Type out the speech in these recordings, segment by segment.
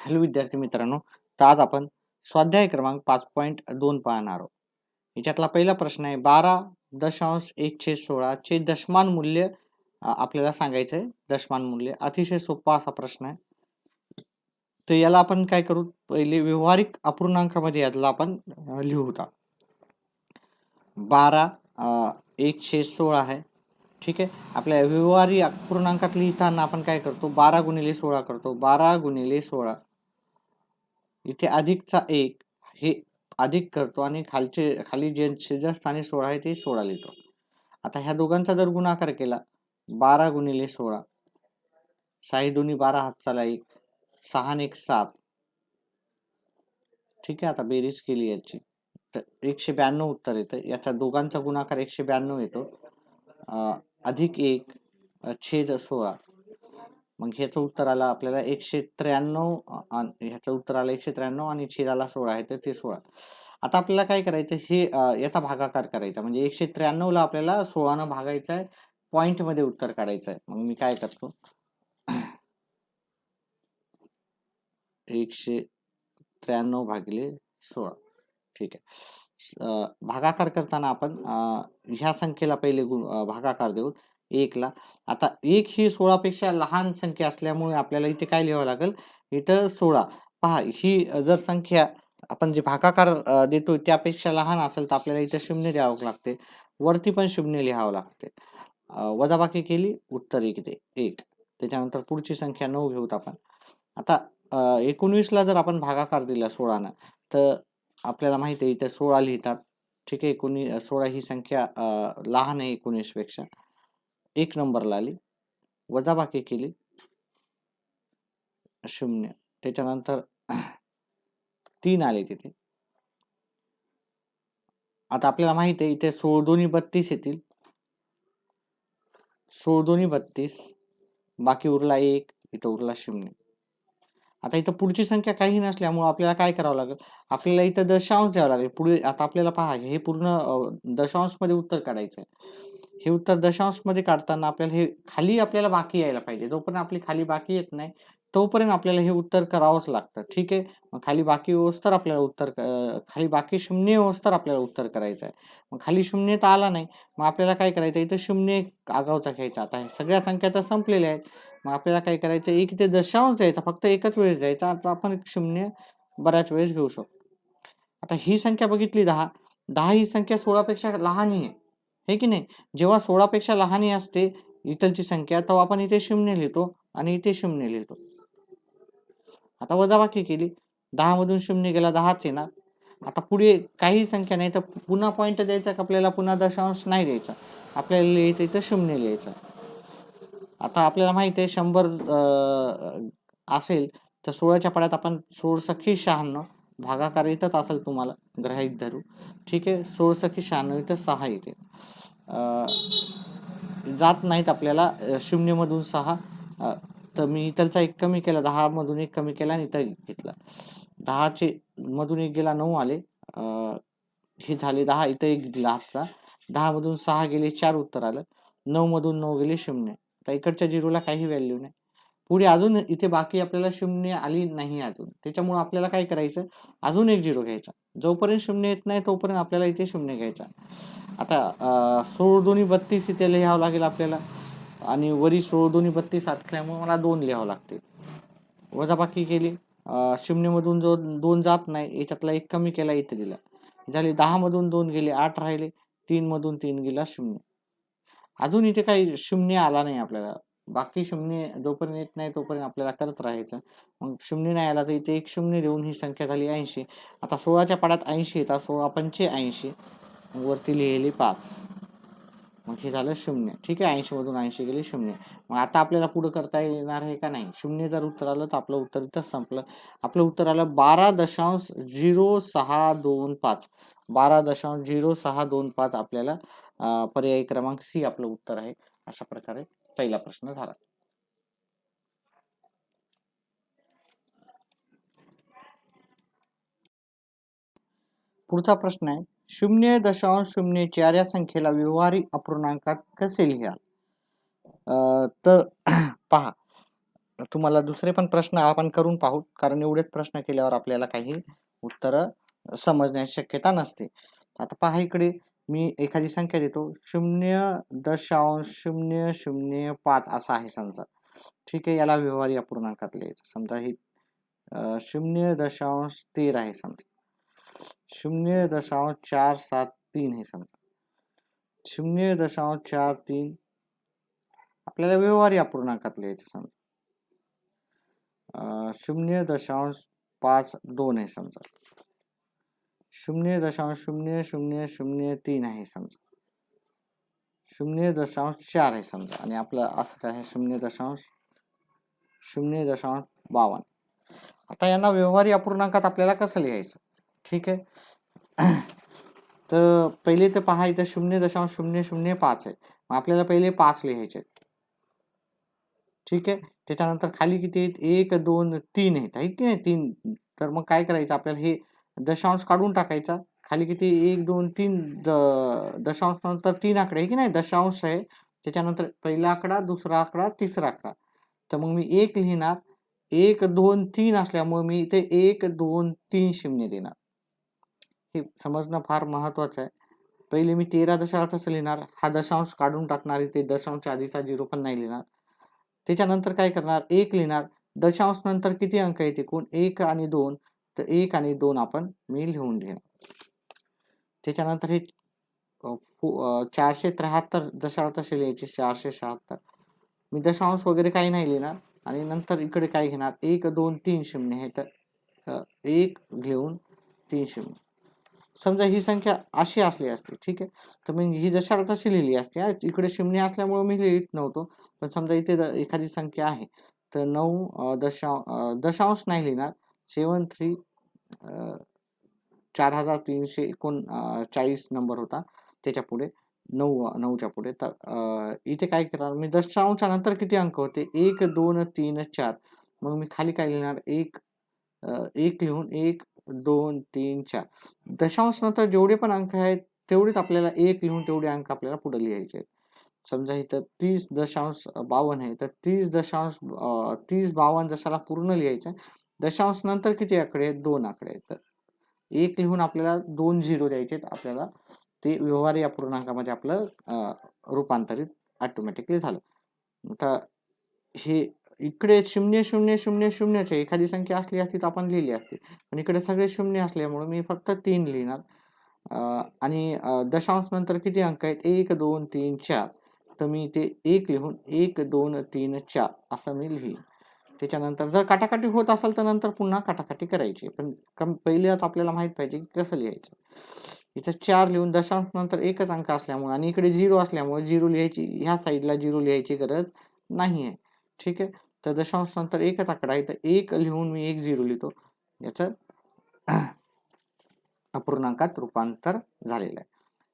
Hello विद्यार्थी मित्रांनो तर आज आपण स्वाध्याय क्रमांक पाच पॉईंट दोन पाहणार आहोत. याच्यातला पहिला प्रश्न आहे बारा दशांश एकशे सोळाचे दशमान मूल्य आपल्याला सांगायचं आहे दशमान मूल्य. अतिशय सोपा असा प्रश्न आहे. तर याला आपण काय करू पहिले व्यवहारिक अपूर्णांकामध्ये यातला आपण लिहू होता बारा एकशे सोळा आहे. ठीक आहे? आपल्या व्यवहारी अपूर्णांकात लिहिताना आपण काय करतो बारा गुणिले सोळा करतो. बारा गुणिले सोळा. इथे अधिकचा एक हे अधिक करतो आणि खालचे खाली जे शिजस्थानी सोळा आहे ते सोळा लिहितो. आता ह्या दोघांचा जर गुणाकार केला बारा गुणिले सोळा साही दोन्ही बारा हातचाला एक सहा आणि एक सात. ठीक आहे आता बेरीज केली याची. तर एकशे ब्याण्णव उत्तर येतं. याचा दोघांचा गुणाकार एकशे ब्याण्णव येतो. अधिक एक छेद सोळा. मग ह्याचं उत्तर आलं आपल्याला एकशे त्र्याण्णव ह्याचं उत्तर आलं एकशे त्र्याण्णव आणि छेदाला सोळा आहे तर ते सोळा. आता आपल्याला काय करायचं हे याचा भागाकार करायचा म्हणजे एकशे त्र्याण्णवला आपल्याला सोळानं भागायचं आहे पॉईंटमध्ये उत्तर काढायचं आहे. मग मी काय करतो? एकशे त्र्याण्णव भागिले सोळा. ठीक आहे. भागाकार करताना आपण ह्या संख्येला पहिले गुण भागाकार देऊ. एकला आता एक ही सोळापेक्षा लहान संख्या असल्यामुळे आपल्याला इथे काय लिहावं लागेल? इथं सोळा. पहा ही जर संख्या आपण जे भागाकार देतो त्यापेक्षा लहान असेल तर आपल्याला इथं शून्य द्यावं लागते. वरती पण शून्य लिहावं लागते. वजाबाकी केली उत्तर एक दे. एक. त्याच्यानंतर पुढची संख्या नऊ घेऊत आपण. आता एकोणवीसला जर आपण भागाकार दिला सोळानं तर आपल्याला माहिती आहे इथे सोळा लिहितात. ठीक आहे एकोणी सोळा ही संख्या लहान आहे एकोणीसपेक्षा एक नंबरला आली. वजाबाकी केली. शून्य. त्याच्यानंतर तीन आले तिथे. आता आपल्याला माहिती आहे इथे सोळ दोन्ही बत्तीस येतील. सोळ दोन्ही बत्तीस. बाकी उरला एक इथं उरला शून्य. आता इथं पुढची संख्या काही नसल्यामुळे आपल्याला काय करावं लागेल? आपल्याला इथं दशांश द्यावं लागेल. पुढे आता आपल्याला पहा हे पूर्ण दशांशमध्ये उत्तर काढायचं आहे हे उत्तर दशांशमध्ये काढताना आपल्याला हे खाली आपल्याला बाकी यायला पाहिजे. जोपर्यंत आपली खाली बाकी येत नाही तोपर्यंत आपल्याला हे उत्तर करावंच लागतं. ठीक आहे? मग खाली बाकी तर आपल्याला उत्तर खाली बाकी शून्य तर आपल्याला उत्तर करायचं आहे. मग खाली शून्य तर आला नाही. मग आपल्याला काय करायचं इथं शून्य आगावचा घ्यायचा. आता हे सगळ्या संख्या तर संपलेल्या आहेत. मग आपल्याला काय करायचं एक ते दशांश द्यायचा. फक्त एकच वेळेस द्यायचा. आता आपण शून्य बऱ्याच वेळेस घेऊ शकतो. आता ही संख्या बघितली दहा. दहा ही संख्या सोळापेक्षा लहानही आहे. हे की नाही? जेव्हा सोळापेक्षा लहान असते इथलची संख्या तेव्हा आपण इथे शून्य लिहितो आणि इथे शून्य लिहितो. आता वजाबाकी केली. दहामधून शून्य गेला दहाच येणार. आता पुढे काही संख्या नाही तर पुन्हा पॉईंट द्यायचा का? आपल्याला पुन्हा दशांश नाही द्यायचा. आपल्याला लिहायचं इथं शून्य लिहायचं. आता आपल्याला माहीत आहे शंभर असेल तर सोळाच्या पाड्यात आपण सोळ सखी शहाण्णव भागाकार येतच असेल तुम्हाला ग्रहित धरू. ठीक आहे? सोळ सखी शहाण्णव इथं सहा येते. जात नाहीत आपल्याला शून्यमधून सहा तर मी इथलचा एक कमी केला दहा मधून एक कमी केला आणि इथं घेतला. दहाचे मधून एक गेला नऊ आले. हे झाले दहा इथं एक दिला हातचा दहा मधून सहा गेले चार उत्तर आलं. नऊ मधून नऊ गेले शून्य. आता इकडच्या झिरोला काही व्हॅल्यू नाही. पुढे अजून इथे बाकी आपल्याला शून्य आली नाही अजून. त्याच्यामुळे आपल्याला काय करायचं? अजून एक झिरो घ्यायचा. जोपर्यंत शून्य येत नाही तोपर्यंत आपल्याला इथे शून्य घ्यायचा. आता सोळ दोन्ही बत्तीस इथे लिहावं लागेल आपल्याला. आणि वरी सोळ दोन्ही बत्तीस असल्यामुळे मला दोन लिहावं लागते. वजाबाकी केली. अं, शून्यमधून जो दोन जात नाही याच्यातला एक कमी केला इथे दिला. झाले दहामधून दोन गेले आठ राहिले तीनमधून तीन गेला शून्य अजून इथे काही शून्य आला नाही आपल्याला. बाकी शून्य जोपर्यंत येत नाही तोपर्यंत आपल्याला करत राहायचं. मग शून्य नाही आला तर इथे एक शून्य देऊन ही संख्या झाली ऐंशी. आता सोळाच्या पाडात ऐंशी येतात सोळा पंचे ऐंशी. वरती लिहिली पाच. मग हे झालं शून्य. ठीक आहे ऐंशी मधून ऐंशी गेले शून्य. मग आता आपल्याला पुढे करता येणार आहे का नाही? शून्य जर उत्तर आलं तर आपलं उत्तर इथं संपलं. आपलं उत्तर आलं बारा दशांश झिरो सहा दोन पाच. बारा दशांश झिरो सहा दोन पाच आपल्याला पर्याय पर्यायी क्रमांक सी आपलं उत्तर आहे. अशा प्रकारे पहिला प्रश्न झाला. पुढचा प्रश्न आहे शून्य दशांश शून्य चार या संख्येला व्यवहारिक अपूर्णांकात कसे लिहाल? तर पहा तुम्हाला दुसरे पण प्रश्न आपण करून पाहू कारण एवढेच प्रश्न केल्यावर आपल्याला काही उत्तर समजण्याची शक्यता नसते. आता पहा इकडे मी एखादी संख्या देतो शून्य दशांश शून्य शून्य पाच असा आहे समजा. ठीक आहे याला व्यवहारी अपूर्णांकात लिहायचं. समजा ही शून्य दशांश तेरा आहे समजा. शून्य दशांश चार सात तीन हे समजा शून्य दशांश चार तीन. आपल्याला व्यवहार या पूर्णांकात लिहायचं समजा शून्य दशांश पाच दोन हे समजा शून्य दशांश शून्य शून्य शून्य तीन आहे समजा शून्य दशांश चार आहे समजा आणि आपलं असं काय आहे? शून्य दशांश शून्य दशांश बावन्न आता यांना व्यवहारी अपूर्णांकात आपल्याला कसं लिहायचं? ठीक आहे तर पहिले तर पहा इथं शून्य दशांश शून्य शून्य पाच आहे मग आपल्याला पहिले पाच लिहायचे आहेत. ठीक आहे त्याच्यानंतर खाली किती आहेत? एक दोन तीन आहेत. आहेत की नाही? तीन. तर मग काय करायचं? आपल्याला हे दशांश काढून टाकायचा. खाली किती? एक दोन तीन द दशांश नंतर तीन आकडे. आहे की नाही? दशांश आहे. त्याच्यानंतर पहिला आकडा दुसरा आकडा तिसरा आकडा. तर मग मी एक लिहिणार. एक दोन तीन असल्यामुळे मी इथे एक दोन तीन शून्य देणार. हे समजणं फार महत्त्वाचं आहे. पहिले मी तेरा दशांश असं लिहिणार हा दशांश काढून टाकणार इथे दशांश आधीचा झिरो पण नाही लिहिणार. त्याच्यानंतर काय करणार? एक लिहिणार. दशांश नंतर किती अंक आहेत कोण एक आणि दोन. तर एक आणि दोन आपण मी लिहून घेणार. त्याच्यानंतर हे चारशे त्र्याहत्तर दशांश असे लिहायचे चारशे शहात्तर. मी दशांश वगैरे काही नाही लिहिणार. आणि नंतर इकडे काय घेणार? एक दोन तीन शून्य हे तर एक घेऊन तीन शून्य. समजा ही संख्या अशी असली असती ठीक आहे? तर मी ही दशाला तशी लिहिली असते इकडे शिमणी असल्यामुळे मी लिहित नव्हतो पण समजा इथे द- एखादी संख्या आहे तर नऊ दशां दशा दशांश नाही लिहिणार सेवन थ्री चार हजार तीनशे एकोण चाळीस नंबर होता त्याच्या पुढे नऊ नऊच्या पुढे. तर इथे काय करणार मी दशांशच्या नंतर किती अंक होते? एक दोन तीन चार. मग मी खाली काय लिहिणार? एक एक लिहून एक दोन तीन चार. दशांश नंतर जेवढे पण अंक आहेत तेवढेच आपल्याला एक लिहून तेवढे अंक आपल्याला पुढे लिहायचे आहेत. समजा इथं तीस दशांश बावन्न आहे तर तीस दशांश तीस बावन्न जशाला पूर्ण लिहायचं आहे. दशांश नंतर किती आकडे आहेत? दोन आकडे आहेत. तर एक लिहून आपल्याला दोन झिरो द्यायचे आहेत आपल्याला ते व्यवहार या पूर्णांकामध्ये आपलं रूपांतरित ऑटोमॅटिकली झालं. आता हे इकडे शून्य शून्य शून्य शून्यच एखादी संख्या असली असती तर आपण लिहिली असती. पण इकडे सगळे शून्य असल्यामुळे मी फक्त तीन लिहिणार. आणि दशांश नंतर किती अंक आहेत? एक दोन तीन चार. तर मी ते एक लिहून एक दोन तीन चार असं मी लिहीन. त्याच्यानंतर जर काटाकाटी होत असेल तर नंतर पुन्हा काटाकाटी करायची. पण कम पहिले आता आपल्याला माहीत पाहिजे की कसं लिहायचं. इथं चार लिहून दशांश नंतर एकच अंक असल्यामुळे आणि इकडे झिरो असल्यामुळे झिरो लिहायची ह्या साईडला झिरो लिहायची गरज नाही आहे ठीक आहे? तर दशांश नंतर एकच आकडा आहे. तर एक लिहून मी एक झिरो लिहितो. याचं अपूर्णांकात रूपांतर झालेलं आहे.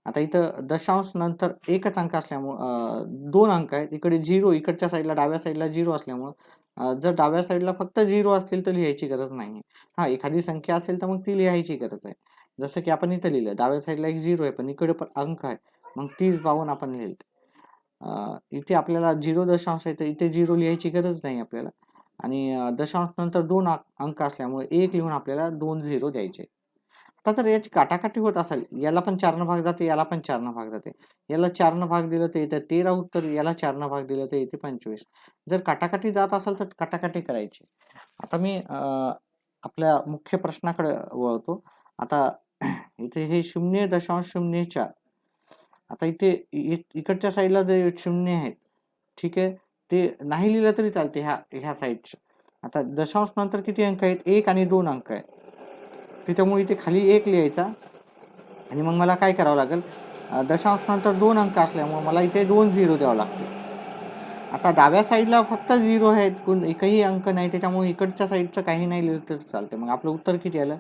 आता इथं दशांश नंतर एकच अंक असल्यामुळं दोन अंक आहेत. इकडे झिरो इकडच्या साईडला डाव्या साईडला झिरो असल्यामुळं जर डाव्या साईडला फक्त झिरो असतील तर लिहायची गरज नाही हा एखादी संख्या असेल तर मग ती लिहायची गरज आहे. जसं की आपण इथं लिहिलं डाव्या साईडला एक झिरो आहे पण इकडे पण अंक आहे. मग तीस बावन्न आपण लिहिलं. इथे आपल्याला झिरो दशांश आहे तर इथे झिरो लिहायची गरज नाही आपल्याला. आणि दशांश नंतर दोन अंक असल्यामुळे एक लिहून आपल्याला दोन झिरो द्यायचे. आता जर याची काटाकाटी होत असेल. याला पण चारनं भाग जाते याला पण चारनं भाग जाते. याला चारनं भाग दिलं तर येतं तेरा उत्तर याला चारनं भाग दिलं तर येते पंचवीस. जर काटाकाटी जात असेल तर काटाकाटी करायची. आता मी अं, आपल्या मुख्य प्रश्नाकडे वळतो. आता इथे हे शून्य दशांश शून्य चार आता इथे इ- इकडच्या साईडला जे शून्य आहेत ठीक आहे ते नाही लिहिलं तरी चालते ह्या ह्या साईडचे. आता दशांश नंतर किती अंक आहेत? एक आणि दोन अंक आहेत. त्याच्यामुळे इथे खाली एक लिहायचा. आणि मग मला काय करावं लागेल? दशांश नंतर दोन अंक असल्यामुळे मला इथे दोन झिरो द्यावं लागते आता डाव्या साईडला फक्त झिरो आहेत कोण एकही अंक नाही त्याच्यामुळे इकडच्या साईडचं काही नाही लिहिलं तर चालते. मग आपलं उत्तर किती आलं?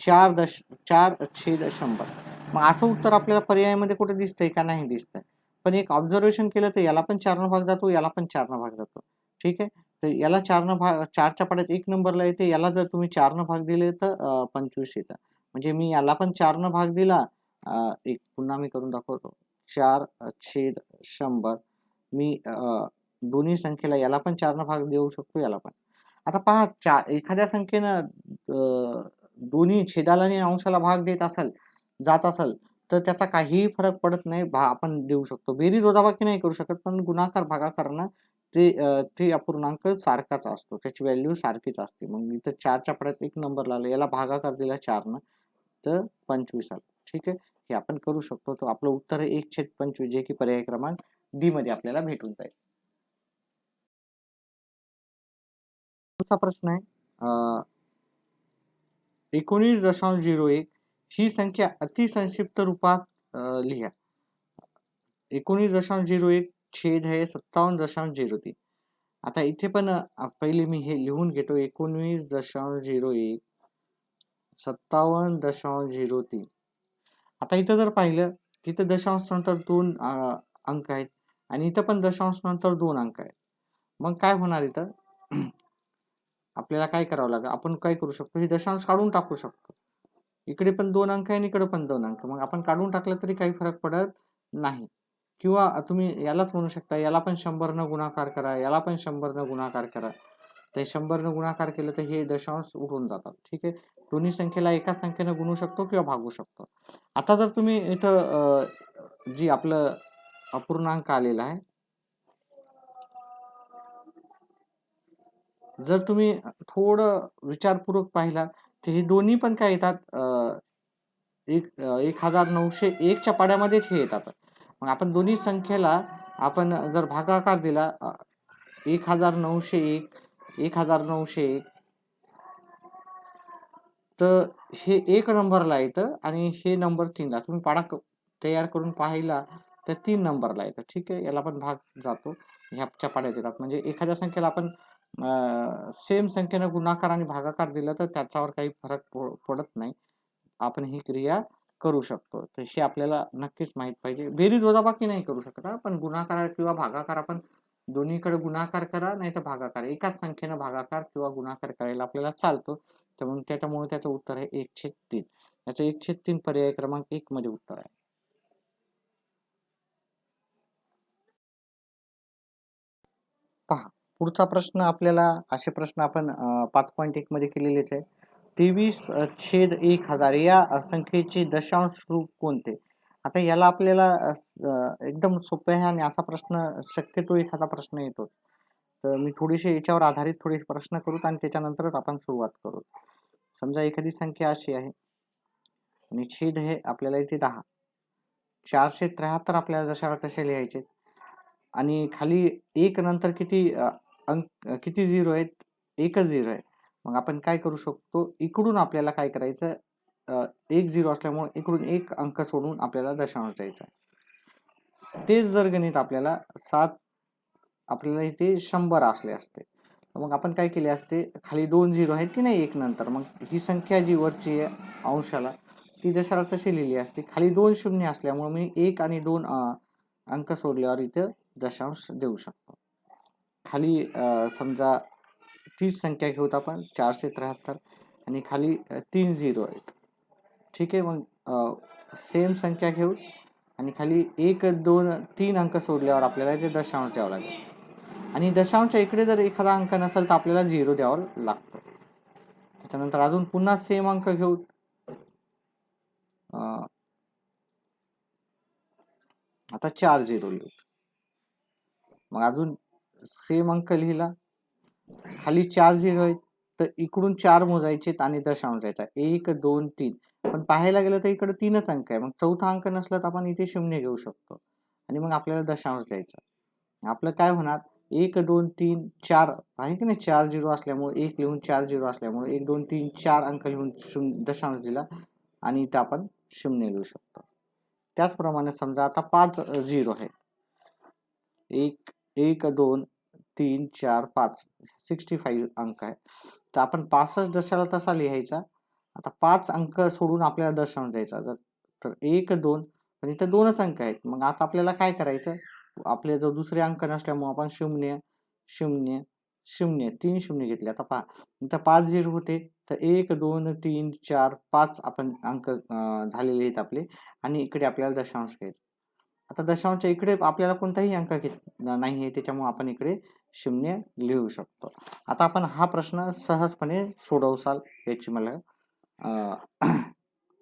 चार दश चार छेद शंभर. मग असं उत्तर आपल्याला पर्यायामध्ये कुठे दिसतंय का नाही दिसतंय? पण एक ऑब्झर्वेशन केलं तर याला पण चारनं भाग जातो याला पण चारनं भाग जातो. ठीक आहे? तर याला चारनं भाग चारच्या पाड्यात एक नंबरला येते याला जर तुम्ही चारनं भाग दिले तर पंचवीस येतं. म्हणजे मी याला पण चारनं भाग दिला एक पुन्हा मी करून दाखवतो. चार छेद शंभर. मी दोन्ही संख्येला याला पण चारनं भाग देऊ शकतो याला पण. आता पहा चार एखाद्या संख्येनं दोन्ही छेदाला आणि अंशाला भाग देत असेल जात असेल तर त्याचा काहीही फरक पडत नाही. भा आपण देऊ शकतो. बेरीज वजाबाकी नाही करू शकत पण गुणाकार भागाकारांना ते ते अपूर्णांक सारखाच असतो. त्याची व्हॅल्यू सारखीच असते. मग इथं चारच्या पड्यात एक नंबर लागला. याला भागाकार दिला चारनं तर पंचवीस आलं. ठीक आहे? हे आपण करू शकतो. तर आपलं उत्तर आहे एक छेद पंचवीस जे की पर्याय क्रमांक डी मध्ये आपल्याला भेटून जाईल. पुढचा प्रश्न आहे एकोणीस दशांश झिरो एक ही संख्या अतिसंक्षिप्त रूपात लिहा. एकोणीस दशांश झिरो एक छेद आहे सत्तावन्न दशांश झिरो तीन. आता इथे पण पहिले मी हे लिहून घेतो. एकोणवीस दशांश झिरो एक सत्तावन्न दशांश झिरो तीन. आता इथं जर पाहिलं तिथं दशांश नंतर दोन अंक आहेत आणि इथं पण दशांश नंतर दोन अंक आहेत. मग काय होणार इथं? आपल्याला काय करावं लागेल? आपण काय करू शकतो? हे दशांश काढून टाकू शकतो. इकडे पण दोन अंक आहे आणि इकडे पण दोन अंक. मग आपण काढून टाकलं तरी काही फरक पडत नाही. किंवा तुम्ही यालाच म्हणू शकता याला पण शंभरनं गुणाकार करा याला पण शंभरनं गुणाकार करा. ते शंभरनं गुणाकार केलं तर हे दशांश उडून जातात. ठीक आहे? दोन्ही संख्येला एका संख्येनं गुणू शकतो किंवा भागू शकतो. आता जर तुम्ही इथं जी आपलं अपूर्णांक आलेला आहे जर तुम्ही थोडं विचारपूर्वक पाहिला तर हे दोन्ही पण काय येतात? एक एक हजार नऊशे एकच्या पाड्यामध्येच हे येतात. मग आपण दोन्ही संख्येला आपण जर भागाकार दिला एक हजार नऊशे एक एक हजार नऊशे एक तर हे एक नंबरला येतं आणि हे नंबर तीनला. तुम्ही पाडा तयार करून पाहिला तर तीन नंबरला येतं. ठीक आहे? याला पण भाग जातो. ह्याच्या पाड्यात येतात. म्हणजे एखाद्या संख्येला आपण सेम संख्येनं गुणाकार आणि भागाकार दिला तर त्याच्यावर काही फरक पडत नाही. आपण ही क्रिया करू शकतो. तर हे आपल्याला नक्कीच माहीत पाहिजे. बेरीज वजाबाकी नाही करू शकत पण गुणाकार किंवा भागाकार आपण दोन्हीकडे गुणाकार करा नाही तर भागाकार. एकाच संख्येनं भागाकार किंवा गुणाकार करायला आपल्याला चालतो. त्यामुळे त्याच्यामुळे त्याचं उत्तर आहे एकशे तीन. याचं एकशे तीन पर्याय क्रमांक एक मध्ये उत्तर आहे. पहा. पुढचा प्रश्न आपल्याला असे प्रश्न आपण पाच पॉईंट एकमध्ये केलेलेच आहे. तेवीस छेद एक हजार या संख्येचे दशांश रूप कोणते? आता याला आपल्याला एकदम सोपे आहे आणि असा प्रश्न शक्यतो एखादा प्रश्न येतो. तर मी थोडीशी याच्यावर आधारित थोडे प्रश्न करू आणि त्याच्यानंतरच आपण सुरुवात करू. समजा एखादी संख्या अशी आहे. आणि छेद हे आपल्याला इथे दहा. चारशे त्र्याहत्तर आपल्याला जशाला तसे लिहायचे आणि खाली एक नंतर किती अंक किती झिरो आहेत? एकच झिरो आहे. मग आपण काय करू शकतो? इकडून आपल्याला काय करायचं? एक झिरो असल्यामुळे इकडून एक अंक सोडून आपल्याला दशांश द्यायचा आहे. तेच जर गणित आपल्याला सात आपल्याला इथे शंभर असले असते. मग आपण काय केले असते? खाली दोन झिरो आहेत की नाही एक नंतर? मग ही संख्या जी वरची आहे अंशाला ती दशाला तशी लिहिली असते. खाली दोन शून्य असल्यामुळे मी एक आणि दोन अंक सोडल्यावर इथं दशांश देऊ शकतो. खाली समजा तीस संख्या घेऊत आपण चारशे त्र्याहत्तर आणि खाली तीन झिरो आहेत. ठीक आहे मग सेम संख्या घेऊ आणि खाली एक दोन तीन अंक सोडल्यावर आपल्याला ते दशांश द्यावं लागेल. आणि दशांश इकडे जर एखादा अंक नसेल तर आपल्याला झिरो द्यावं लागतं. त्याच्यानंतर अजून पुन्हा सेम अंक घेऊ आता चार झिरो लिहू. मग अजून सेम अंक लिहिला. खाली चार झिरो आहेत तर इकडून चार मोजायचे आणि दशांश द्यायचा एक दोन तीन. पण पाहायला गेलं तर इकडे तीनच अंक आहे. मग चौथा अंक नसला तर आपण इथे शून्य घेऊ शकतो. आणि मग आपल्याला दशांश द्यायचा आपलं काय होणार? एक दोन तीन चार. आहे की नाही? चार झिरो असल्यामुळे एक लिहून चार झिरो असल्यामुळे एक दोन तीन चार अंक लिहून शून्य दशांश दिला आणि इथं आपण शून्य लिहू शकतो. त्याचप्रमाणे समजा आता पाच झिरो आहे एक एक दोन तीन चार पाच सिक्स्टी फाईव्ह अंक आहे. तर आपण पासष्ट दशाला तसा लिहायचा. आता पाच अंक सोडून आपल्याला दशांश द्यायचा. जर तर एक दोन पण इथं दोनच अंक आहेत. मग आता आपल्याला काय करायचं? आपले जर दुसरे अंक नसल्यामुळे आपण शून्य शून्य शून्य तीन शून्य घेतले. आता पहा इथं पाच झिरो होते तर एक दोन तीन चार पाच आपण अंक झालेले आहेत आपले. आणि इकडे आपल्याला दशांश घ्यायचे. आता दशांशच्या इकडे आपल्याला कोणताही अंक घेत नाही आहे. त्याच्यामुळे आपण इकडे शून्य लिहू शकतो. आता आपण हा प्रश्न सहजपणे सोडवसाल याची मला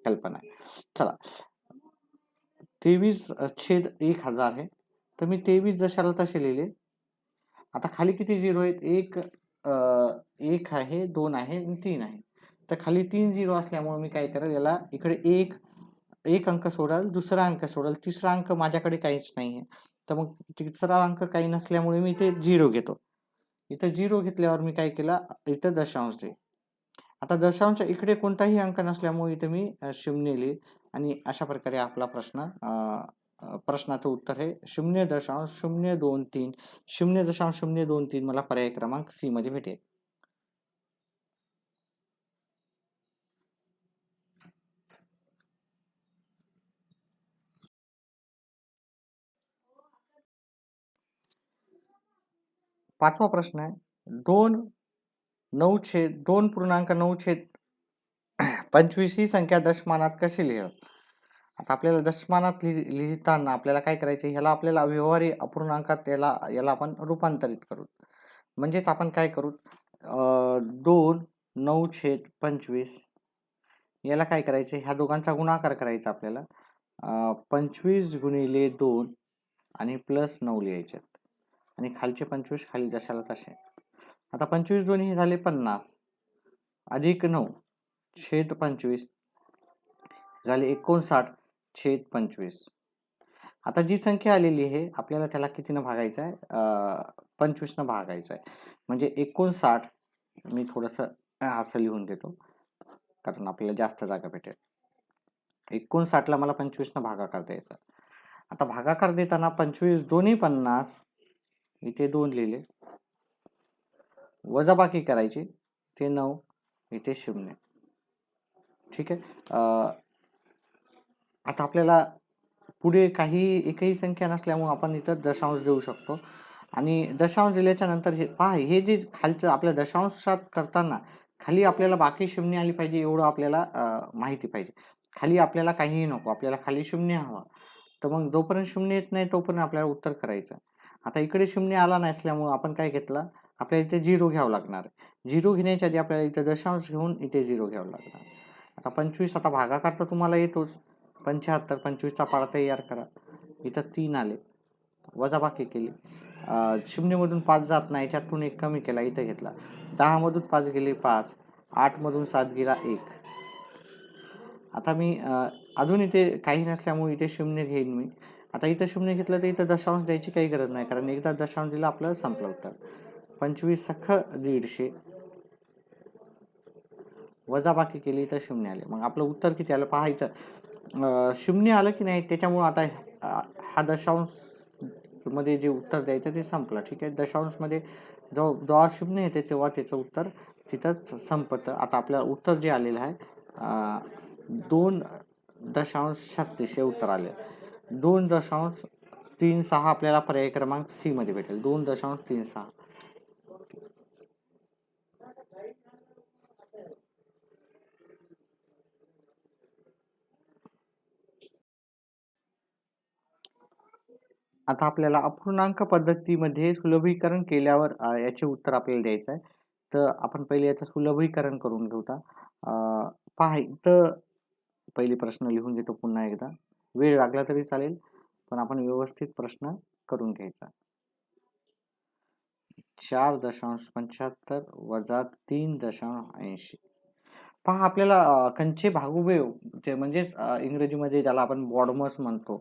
कल्पना आहे. चला. तेवीस छेद एक हजार आहे. तर मी तेवीस जशाला तसे लिहिले. आता खाली किती झिरो आहेत? एक एक आहे दोन आहे आणि तीन आहे. तर खाली तीन झिरो असल्यामुळे मी काय करेल? याला इकडे एक एक अंक सोडाल दुसरा अंक सोडाल तिसरा अंक माझ्याकडे काहीच नाही आहे तर मग तिसरा अंक काही नसल्यामुळे मी इथे झिरो घेतो. इथं झिरो घेतल्यावर मी काय केला? इथं दशांश दे. आता दशांश इकडे कोणताही अंक नसल्यामुळे इथे मी शून्य लिहिल आणि अशा प्रकारे आपला प्रश्न प्रश्नाचं उत्तर आहे शून्य दशांश शून्य दोन तीन शून्य दशांश शून्य दोन तीन मला पर्याय क्रमांक सी मध्ये भेटेल. पाचवा प्रश्न आहे. दोन नऊ छेद दोन पूर्णांक नऊ छेद पंचवीस ही संख्या दशमानात कशी लिह आता आपल्याला दशमानात लिह लिहिताना आपल्याला काय करायचं ह्याला आपल्याला व्यवहारी अपूर्णांकात याला याला आपण रूपांतरित करू. म्हणजेच आपण काय करू? दोन नऊ छेद पंचवीस याला काय करायचं ह्या दोघांचा गुणाकार करायचा आपल्याला. पंचवीस गुणिले दोन आणि प्लस नऊ लिहायचे. आणि खालचे पंचवीस खाली जशाला तसे. आता पंचवीस दोन्ही हे झाले पन्नास. अधिक नऊ छेद पंचवीस. झाले एकोणसाठ छेद पंचवीस. आता जी संख्या आलेली आहे आपल्याला त्याला कितीनं भागायचं आहे? पंचवीसनं भागायचं आहे. म्हणजे एकोणसाठ मी थोडंसं असं लिहून घेतो कारण आपल्याला जास्त जागा भेटेल. एकोणसाठला मला पंचवीसनं भागाकार द्यायचा आता भागाकार देताना पंचवीस दोन्ही पन्नास इथे दोन लिहिले. वजाबाकी करायची ते नऊ इथे शून्य. ठीक आहे? आता आपल्याला पुढे काही एकही संख्या नसल्यामुळे आपण इथं दशांश देऊ शकतो. आणि दशांश दिल्याच्या नंतर हे पहा हे जे खालचं आपल्या दशांशात करताना खाली आपल्याला बाकी शून्य आली पाहिजे एवढं आपल्याला माहिती पाहिजे. खाली आपल्याला काहीही नको आपल्याला खाली शून्य हवा. तर मग जोपर्यंत शून्य येत नाही तोपर्यंत आपल्याला उत्तर करायचं. आता इकडे शून्य आला नसल्यामुळं आपण काय घेतलं? आपल्याला इथे झिरो घ्यावं लागणार. झिरो घेण्याच्या आधी आपल्याला इथे दशांश घेऊन इथे झिरो घ्यावं लागणार. आता पंचवीस आता भागाकार तर तुम्हाला येतोच. पंच्याहत्तर पंचवीसचा पाडा तयार करा. इथं तीन आले. वजाबाकी केली. शून्यमधून पाच जात नाही. याच्यातून एक कमी केला. इथं घेतला. दहामधून पाच गेले पाच. आठमधून सात गेला एक. आता मी अजून इथे काही नसल्यामुळे इथे शून्य घेईन मी. आता इथं शून्य घेतलं तर इथं दशांश द्यायची काही गरज नाही कारण एकदा दशांश दिला आपलं संपलं उत्तर. पंचवीस सख दीडशे. वजाबाकी केली तर शून्य आले. मग आपलं उत्तर किती आलं? पहा इथं. शून्य आलं की नाही त्याच्यामुळं आता हा दशांशमध्ये जे उत्तर द्यायचं ते संपलं. ठीक आहे? दशांशमध्ये जेव्हा जेव्हा शून्य येते तेव्हा त्याचं उत्तर तिथंच संपतं. आता आपल्याला उत्तर जे आलेलं आहे दोन दशांश छत्तीस हे उत्तर आले. दोन दशांश तीन सहा आपल्याला पर्याय क्रमांक सी मध्ये भेटेल. दोन दशांश तीन सहा. आता आपल्याला अपूर्णांक पद्धतीमध्ये सुलभीकरण केल्यावर याचे उत्तर आपल्याला द्यायचं आहे. तर आपण पहिले याचं सुलभीकरण करून घेऊता. अ, पहा तर पहिले प्रश्न लिहून घेतो पुन्हा एकदा. वेळ लागला तरी चालेल पण आपण व्यवस्थित प्रश्न करून घ्यायचा. चार दशांश पंच्याहत्तर वजा तीन दशांश ऐंशी. पहा आपल्याला कंचे भागुबे ते म्हणजेच इंग्रजीमध्ये ज्याला आपण बॉडमस म्हणतो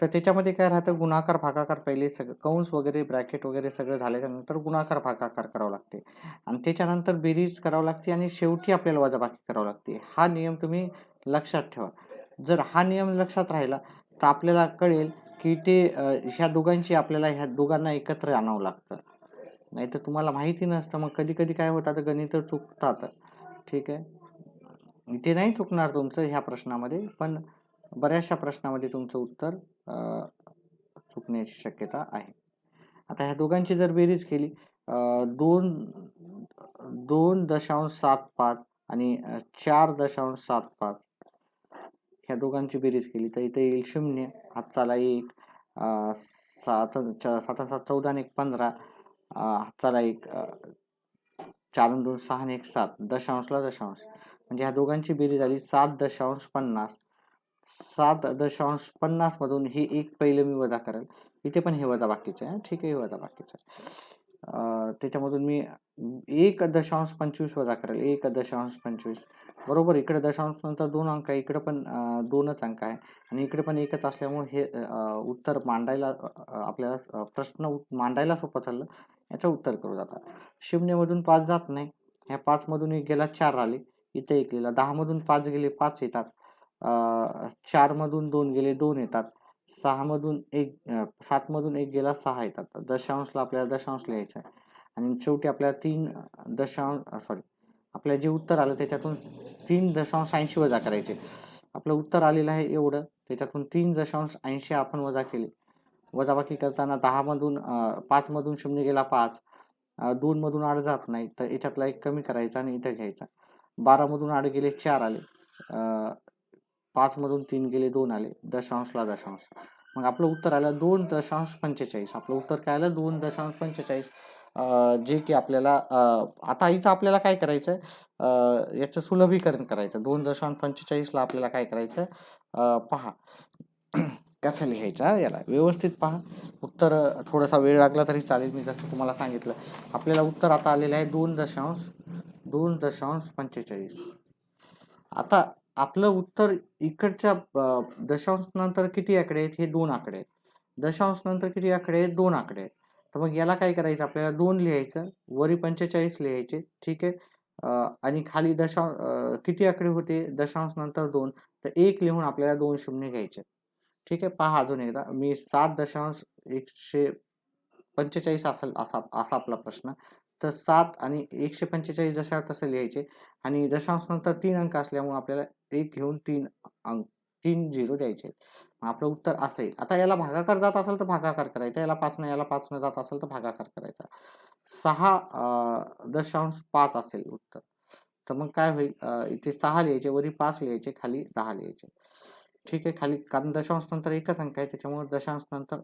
तर त्याच्यामध्ये काय राहतं गुणाकार भागाकार पहिले सगळं कंस वगैरे ब्रॅकेट वगैरे सगळं झाल्याच्यानंतर गुणाकार भागाकार करावं लागते. आणि त्याच्यानंतर बेरीज करावं लागते आणि शेवटी आपल्याला वजाबाकी करावं लागते. हा नियम तुम्ही लक्षात ठेवा. जर हा नियम लक्षात राहिला तर आपल्याला कळेल की ते ह्या दोघांची आपल्याला ह्या दोघांना एकत्र आणावं लागतं. नाही तर तुम्हाला माहिती नसतं. मग कधी कधी काय होतं? गणित चुकतात. ठीक आहे? ते नाही चुकणार तुमचं ह्या प्रश्नामध्ये पण बऱ्याचशा प्रश्नामध्ये तुमचं उत्तर चुकण्याची शक्यता आहे. आता ह्या दोघांची जर बेरीज केली दोन दोन दशांश सात पाच आणि चार दशांश सात पाच ह्या दोघांची बेरीज केली. तर इथे येईल शून्य हातचाला एक सात च- सात आणि सात चौदा आणि एक पंधरा हातचाला एक चार दोन सहा आणि एक सात दशांशला दशांश. म्हणजे ह्या दोघांची बेरीज झाली सात दशांश पन्नास. सात दशांश पन्नासमधून हे एक पहिलं मी वजा करेल. इथे पण हे वजा बाकीचं आहे ठीक आहे हे वजा बाकीचं आहे. त्याच्यामधून मी एक दशांश पंचवीस वजा करेल एक दशांश पंचवीस. बरोबर इकडे दशांश नंतर दोन अंक आहे इकडे पण दोनच अंक आहे. आणि इकडे पण एकच असल्यामुळे हे उत्तर मांडायला आपल्याला प्रश्न उत- मांडायला सोपं चाललं. याचं उत्तर करू जातात. शिमनेमधून पाच जात नाही. ह्या पाचमधून एक गेला चार आले. इथे एक लिहिला. दहामधून पाच गेले पाच येतात. चारमधून दोन गेले दोन येतात. सहा मधून एक सात मधून एक गेला सहा येतात दशांशला आपल्याला दशांश लिहायचा आहे. आणि शेवटी आपल्याला तीन दशांश सॉरी आपल्या जे उत्तर आलं त्याच्यातून तीन दशांश ऐंशी वजा करायचे. आपलं उत्तर आलेलं आहे एवढं त्याच्यातून तीन दशांश ऐंशी आपण वजा केले. वजाबाकी करताना दहामधून पाचमधून शून्य गेला पाच. दोनमधून आड जात नाही तर याच्यातला एक कमी करायचा आणि इथं घ्यायचा. बारा मधून आड गेले चार आले. पाचमधून तीन गेले दोन आले. दशांशला दशांश. मग आपलं उत्तर आलं दोन दशांश पंचेचाळीस. आपलं उत्तर काय आलं? दोन दशांश पंचेचाळीस. जे की आपल्याला आता इथं आपल्याला काय करायचं आहे याचं सुलभीकरण करायचं. दोन दशांश पंचेचाळीसला आपल्याला काय करायचं पहा. कसं लिहायचं याला व्यवस्थित पहा. उत्तर थोडासा वेळ लागला तरी चालेल. मी जसं तुम्हाला सांगितलं. आपल्याला उत्तर आता आलेलं आहे दोन दशांश दोन दशांश पंचेचाळीस. आता आपलं उत्तर इकडच्या दशांश नंतर किती आकडे आहेत? हे दोन आकडे आहेत. दशांश नंतर किती आकडे आहेत? दोन आकडे आहेत. तर मग याला काय करायचं? आपल्याला दोन लिहायचं. वरी पंचेचाळीस लिहायचे. ठीक आहे? आणि खाली दशांश किती आकडे होते? दशांश नंतर दोन. तर एक लिहून आपल्याला दोन शून्य घ्यायचे. ठीक आहे? पहा अजून एकदा. मी सात दशांश एकशे पंचेचाळीस असेल असा असा आपला प्रश्न. तर सात आणि एकशे पंचेचाळीस जशा तसं लिहायचे. आणि दशांश नंतर तीन अंक असल्यामुळे आपल्याला एक घेऊन तीन अंक तीन झिरो द्यायचे. मग आपलं उत्तर असं येईल. आता याला भागाकार जात असेल तर भागाकार करायचा. याला पाच न याला पाच न जात असेल तर भागाकार करायचा. सहा दशांश पाच असेल उत्तर. तर मग काय होईल? इथे सहा लिहायचे वरी पाच लिहायचे खाली दहा लिहायचे. ठीक आहे खाली कारण दशांश नंतर एकच अंक आहे. त्याच्यामुळे दशांश नंतर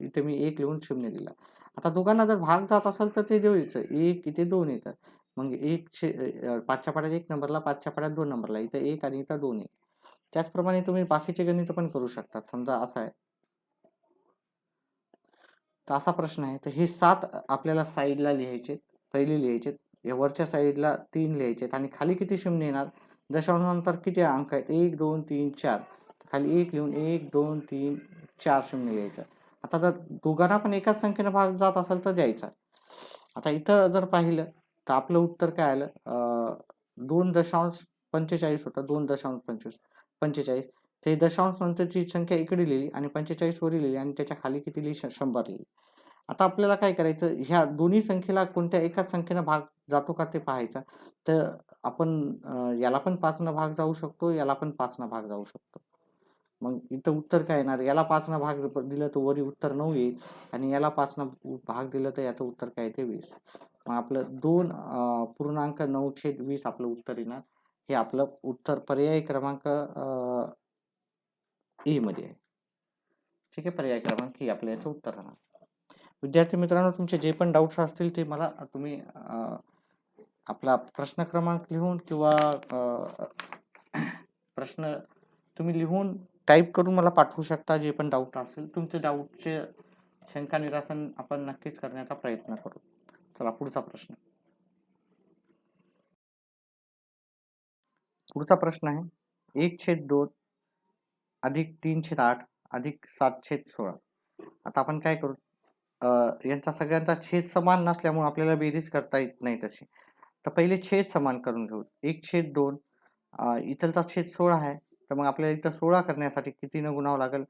इथे मी एक लिहून शून्य दिला. आता दोघांना जर भाग जात असेल तर ते द्यायचं एक इथे दोन येतं मग एक शे पाचच्या पाड्यात एक नंबरला पाचच्या पाड्यात दोन नंबरला. इथं एक आणि इथं दोन एक. त्याचप्रमाणे तुम्ही बाकीचे गणित पण करू शकतात. समजा असं आहे. तर असा प्रश्न आहे. तर हे सात आपल्याला साईडला लिहायचे पहिले लिहायचे या वरच्या साईडला तीन लिहायचे आणि खाली किती शून्य येणार? दशांशानंतर किती अंक आहेत? एक दोन तीन चार. खाली एक लिहून एक दोन तीन चार शून्य लिहायचं. आता जर दोघांना पण एकाच संख्येनं भाग जात असेल तर द्यायचा. आता इथं जर पाहिलं तर आपलं उत्तर काय आलं? दोन दशांश पंचेचाळीस होतं. दोन दशांश पंचवीस पंचेचाळीस. ते दशांश नंतरची संख्या इकडे लिहिली आणि पंचेचाळीस वरी लिहिली आणि त्याच्याखाली किती लिहिली? श- शंभर लिहिली. आता आपल्याला काय करायचं? ह्या दोन्ही संख्येला कोणत्या एकाच संख्येनं भाग जातो का ते पाहायचं? तर आपण याला पण पाचनं भाग जाऊ शकतो याला पण पाचनं भाग जाऊ शकतो. मग इथं उत्तर काय येणार? याला पाचनं भाग दिलं तर वरी उत्तर नऊ येईल. आणि याला पाचनं भाग दिलं तर याचं उत्तर काय येते? वीस. मग आपलं दोन पूर्णांक नऊ छेद वीस आपलं उत्तर येणार. हे आपलं उत्तर पर्याय क्रमांक ए मध्ये आहे. ठीक आहे? पर्याय क्रमांक ए आपलं याचं उत्तर राहणार. विद्यार्थी मित्रांनो तुमचे जे पण डाऊट्स असतील ते मला तुम्ही आपला प्रश्न क्रमांक लिहून किंवा प्रश्न तुम्ही लिहून टाईप करून मला पाठवू शकता जे पण डाऊट असेल. तुमचे डाऊटचे शंका निरासन आपण नक्कीच करण्याचा प्रयत्न करू. चला पुढचा प्रश्न. पुढचा प्रश्न आहे. एक छेद दोन अधिक तीन छेद आठ अधिक सात छेद सोळा. आता आपण काय करू? यांचा सगळ्यांचा छेद समान नसल्यामुळे आपल्याला बेरीज करता येत नाही तशी. तर पहिले छेद समान करून घेऊ. एक छेद दोन इथलचा छेद सोळा आहे. तर मग आपल्याला इथं सोळा करण्यासाठी कितीनं गुणावं लागेल?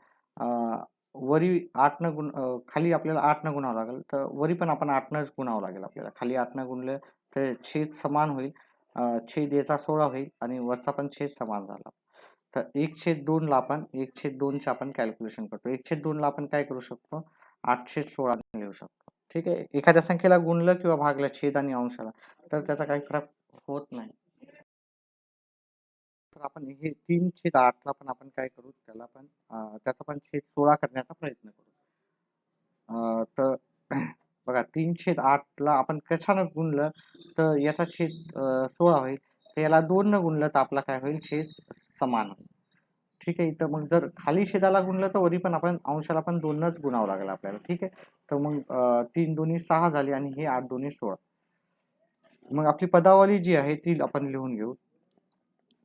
वरी आठनं गुण खाली आपल्याला आठनं गुणावं लागेल तर वरी पण आपण आठनंच गुणावं लागेल आपल्याला. खाली आठनं गुणलं तर छेद समान होईल. छेद याचा सोळा होईल आणि वरचा पण छेद समान झाला. तर एक छेद दोनला आपण एक छेद दोनचे आपण कॅल्क्युलेशन करतो. एक छेद दोनला आपण काय करू शकतो? आठ छेद सोळा लिहू शकतो. ठीक आहे? एखाद्या संख्येला गुणलं किंवा भागलं छेद आणि अंशाला तर त्याचा काही फरक होत नाही. तर आपण हे तीन छेद आठला पण आपण काय करू? त्याला पण त्याचा पण छेद सोळा करण्याचा प्रयत्न करू. अं, तर बघा तीन छेद आठला आपण कशानं गुणलं तर याचा छेद सोळा होईल. तर याला दोन न गुणलं तर आपला काय होईल? छेद समान होईल. ठीक आहे तर मग जर खाली छेदाला गुणलं तर वरी पण आपण अंशाला पण दोनच गुणावं लागेल आपल्याला. ठीक आहे? तर मग तीन दोन्ही सहा झाली आणि हे आठ दोन्ही सोळा. मग आपली पदावली जी आहे ती आपण लिहून घेऊ.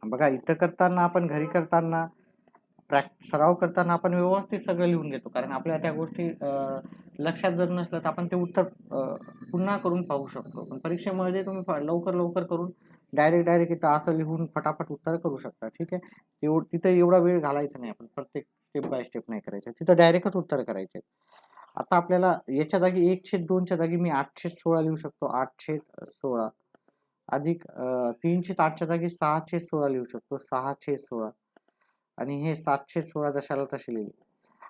बघा इथं करताना आपण घरी करताना प्रॅक् सराव करताना आपण व्यवस्थित सगळं लिहून घेतो. कारण आपल्याला त्या गोष्टी लक्षात जर नसलं तर आपण ते उत्तर पुन्हा करून पाहू शकतो. पण परीक्षेमध्ये तुम्ही लवकर लवकर करून डायरेक्ट डायरेक्ट इथं असं लिहून फटाफट उत्तर करू शकता. ठीक आहे? एवढ तिथं एवढा वेळ घालायचा नाही आपण. प्रत्येक स्टेप बाय स्टेप नाही करायचं. तिथं डायरेक्टच उत्तर करायचे. आता आपल्याला याच्या जागी एक छेद दोनच्या जागी मी आठ छेद सोळा लिहू शकतो. आठ छेद सोळा. अधिक तीनशे तीन आठच्या जागी सहा छेद सोळा लिहू शकतो. सहा छेद सोळा. आणि हे सातशे सोळा जशाला तसे लिहिले.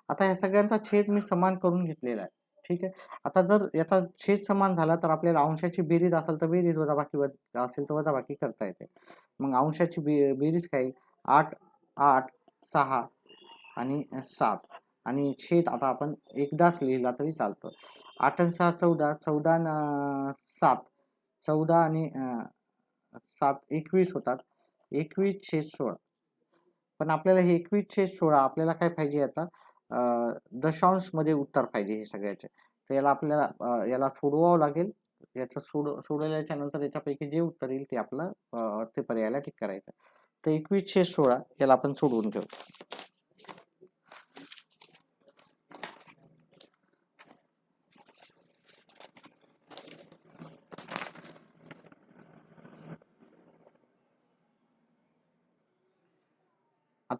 आता ह्या सगळ्यांचा छेद मी समान करून घेतलेला आहे. ठीक आहे? आता जर याचा छेद समान झाला तर आपल्याला अंशाची बेरीज असेल तर बेरीज वजाबाकी वज- असेल तर वजाबाकी करता येते. मग अंशाची बे बेरीज काय? आठ आठ सहा आणि सात. आणि छेद आता आपण एकदाच लिहिला तरी चालतो. आठ आणि सहा चौदा चौदा सात. चौदा आणि सात एकवीस होतात. एकवीस छेद सोळा. पण आपल्याला हे एकवीस छेद सोळा आपल्याला काय पाहिजे आता? दशांशमध्ये उत्तर पाहिजे हे सगळ्याचे. तर याला आपल्याला याला सोडवावं लागेल. याचं सोड सोडवल्याच्या नंतर याच्यापैकी जे उत्तर येईल ते आपलं ते पर्यायाला टिक करायचं. तर एकवीस छेद सोळा याला आपण सोडवून घेऊ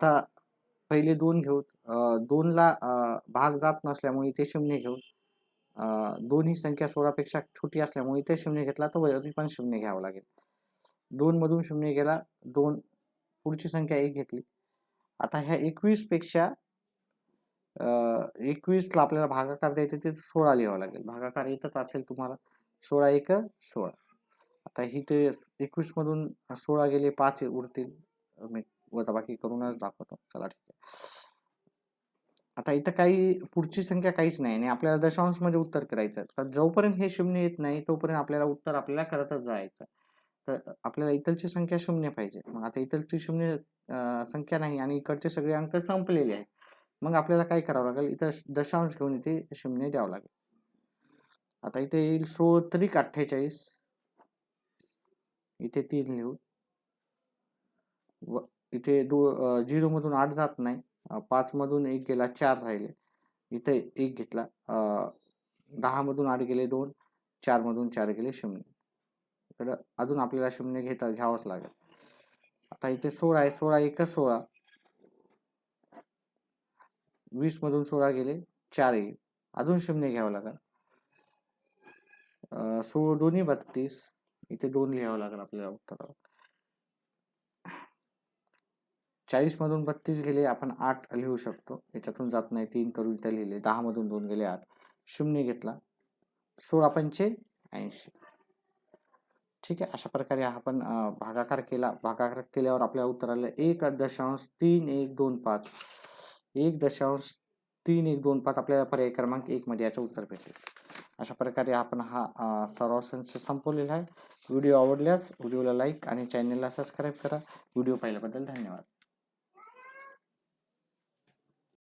आता पहिले दोन घेऊ दोनला भाग जात नसल्यामुळे इथे शून्य घेऊ दोन्ही दोन ही संख्या सोळापेक्षा छोटी असल्यामुळे इथे शून्य घेतला तर वरती पण शून्य घ्यावं लागेल. दोन मधून शून्य गेला दोन पुढची संख्या एक घेतली. आता ह्या एकवीसपेक्षा एकवीसला आपल्याला भागाकार द्यायचं ते सोळा लिहावं लागेल. भागाकार येतच असेल तुम्हाला सोळा एक सोळा. आता ही ते एकवीसमधून सोळा गेले पाच उरतील. मी वजाबाकी करूनच दाखवतो. चला ठीक आहे. आता इथं काही पुढची संख्या काहीच नाही आणि आपल्याला दशांशमध्ये उत्तर करायचं तर जोपर्यंत हे शून्य येत नाही तोपर्यंत आपल्याला उत्तर आपल्याला करतच जायचं तर आपल्याला इथलची संख्या शून्य पाहिजे. मग आता इतरची शून्य संख्या नाही आणि इकडचे सगळे अंक संपलेले आहेत. मग आपल्याला काय करावं लागेल? इथं दशांश घेऊन इथे शून्य द्यावं लागेल. आता इथे येईल सोळ त्रिक अठ्ठेचाळीस. इथे तीन लिहू. इथे दो झिरो मधून आठ जात नाही. पाचमधून पाच मधून एक गेला चार राहिले. इथे एक घेतला दहामधून दहा मधून आठ गेले दोन. चार मधून चार गेले शून्य. इकडं अजून आपल्याला शून्य घेता घ्यावंच लागेल. आता इथे सोळा आहे. सोळा एक सोळा. वीस मधून सोळा गेले चार येईल अजून शून्य घ्यावं लागेल. सोळ दोन्ही बत्तीस. इथे दोन लिहावं लागेल आपल्याला उत्तरावर. चाळीसमधून बत्तीस गेले आपण आठ लिहू शकतो. याच्यातून जात नाही तीन करून त्या लिहिले दहामधून दोन गेले आठ. शून्य घेतला. सोळा पंचे ऐंशी. ठीक आहे अशा प्रकारे आपण भागाकार केला. भागाकार केल्यावर आपल्या आलं एक दशांश तीन एक दोन पाच. एक दशांश तीन एक दोन पाच आपल्याला पर्याय क्रमांक एक मध्ये याचं उत्तर भेटेल. अशा प्रकारे आपण हा अं, सराव संच संपवलेला आहे. व्हिडिओ आवडल्यास व्हिडिओला लाईक आणि चॅनलला सबस्क्राईब करा. व्हिडिओ पाहिल्याबद्दल धन्यवाद.